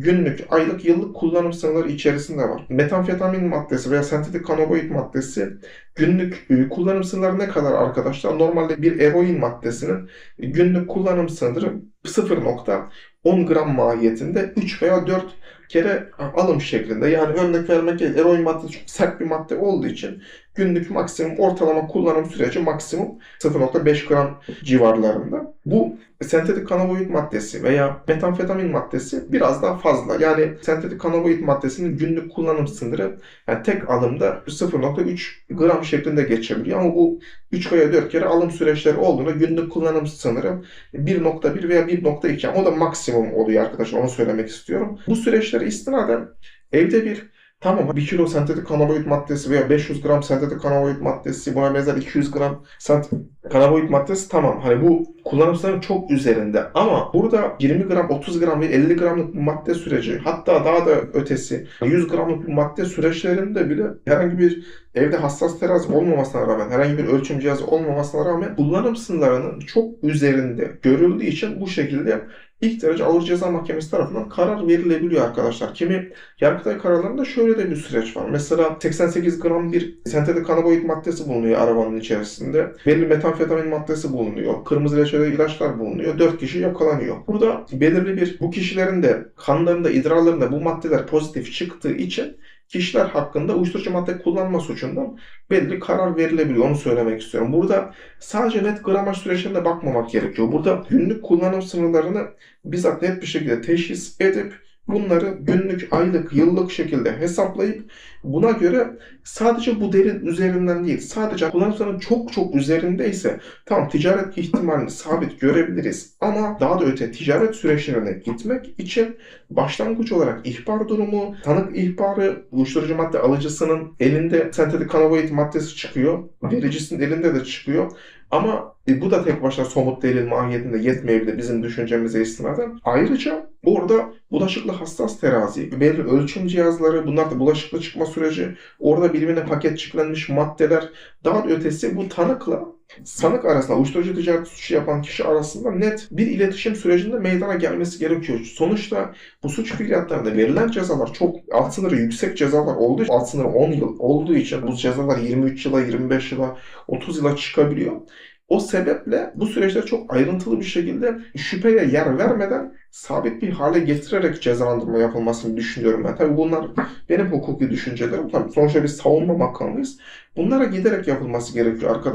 günlük, aylık, yıllık kullanım sınırları içerisinde var. Metamfetamin maddesi veya sentetik kanaboid maddesi günlük e, kullanım sınırları ne kadar arkadaşlar? Normalde bir eroin maddesinin günlük kullanım sınırı 0.10 gram mahiyetinde 3 veya 4 kere alım şeklinde. Yani örnek vermek gerekirse eroin maddesi çok sert bir madde olduğu için günlük maksimum ortalama kullanım süreci maksimum 0.5 gram civarlarında. Bu sentetik kanaboid maddesi veya metamfetamin maddesi biraz daha fazla. Yani sentetik kanaboid maddesinin günlük kullanım sınırı yani tek alımda 0.3 gram şeklinde geçebiliyor. Ama bu 3 veya 4 kere alım süreçleri olduğunda günlük kullanım sınırı 1.1 veya 1.2 ama o da maksimum oluyor arkadaşlar onu söylemek istiyorum. Bu süreçlere istinaden evde bir Tamam 1 kilo sentetik kanaboid maddesi veya 500 gram sentetik kanaboid maddesi buna benzer 200 gram kanaboid maddesi tamam. Hani bu kullanım sınırı çok üzerinde ama burada 20 gram, 30 gram ve 50 gramlık bir madde süreci hatta daha da ötesi 100 gramlık bir madde süreçlerinde bile herhangi bir evde hassas terazi olmamasına rağmen herhangi bir ölçüm cihazı olmamasına rağmen kullanım sınırlarının çok üzerinde görüldüğü için bu şekilde ilk derece ağır ceza mahkemesi tarafından karar verilebiliyor arkadaşlar. Kimi Yargıtay kararlarında şöyle de bir süreç var. Mesela 88 gram bir sentetik kanaboid maddesi bulunuyor arabanın içerisinde. Belli metamfetamin maddesi bulunuyor. Kırmızı reçeteli ilaçlar bulunuyor. 4 kişi yakalanıyor. Burada belirli bir bu kişilerin de kanlarında, idrarlarında bu maddeler pozitif çıktığı için kişiler hakkında uyuşturucu madde kullanma suçundan belli karar verilebiliyor. Onu söylemek istiyorum. Burada sadece net gramaj süreçlerine bakmamak gerekiyor. Burada günlük kullanım sınırlarını bizzat net bir şekilde teşhis edip bunları günlük, aylık, yıllık şekilde hesaplayıp buna göre sadece bu değerin üzerinden değil, sadece kullanım sınırının çok çok üzerindeyse tamam ticaret ihtimalini sabit görebiliriz ama daha da öte ticaret süreçlerine gitmek için başlangıç olarak ihbar durumu, tanık ihbarı, uyuşturucu madde alıcısının elinde sentetik kanaboid maddesi çıkıyor, vericisinin elinde de çıkıyor. Ama e, bu da tek başına somut delil mahiyetinde yetmeyebilir bizim düşüncemize istinaden. Ayrıca orada bulaşıklı hassas terazi, belli ölçüm cihazları, bunlar da bulaşıklı çıkma süreci, orada birbirine paketçiklenmiş maddeler, daha da ötesi bu tanıkla sanık arasında uyuşturucu ticareti suçu yapan kişi arasında net bir iletişim sürecinde meydana gelmesi gerekiyor. Sonuçta bu suç fiiliyatlarında verilen cezalar çok alt sınırı yüksek cezalar olduğu için, alt sınırı 10 yıl olduğu için bu cezalar 23 yıla, 25 yıla, 30 yıla çıkabiliyor. O sebeple bu süreçte çok ayrıntılı bir şekilde şüpheye yer vermeden sabit bir hale getirerek cezalandırma yapılmasını düşünüyorum ben. Tabii bunlar benim hukuki düşüncelerim. Tabii sonuçta biz savunma makamıyız. Bunlara giderek yapılması gerekiyor arkadaşlar.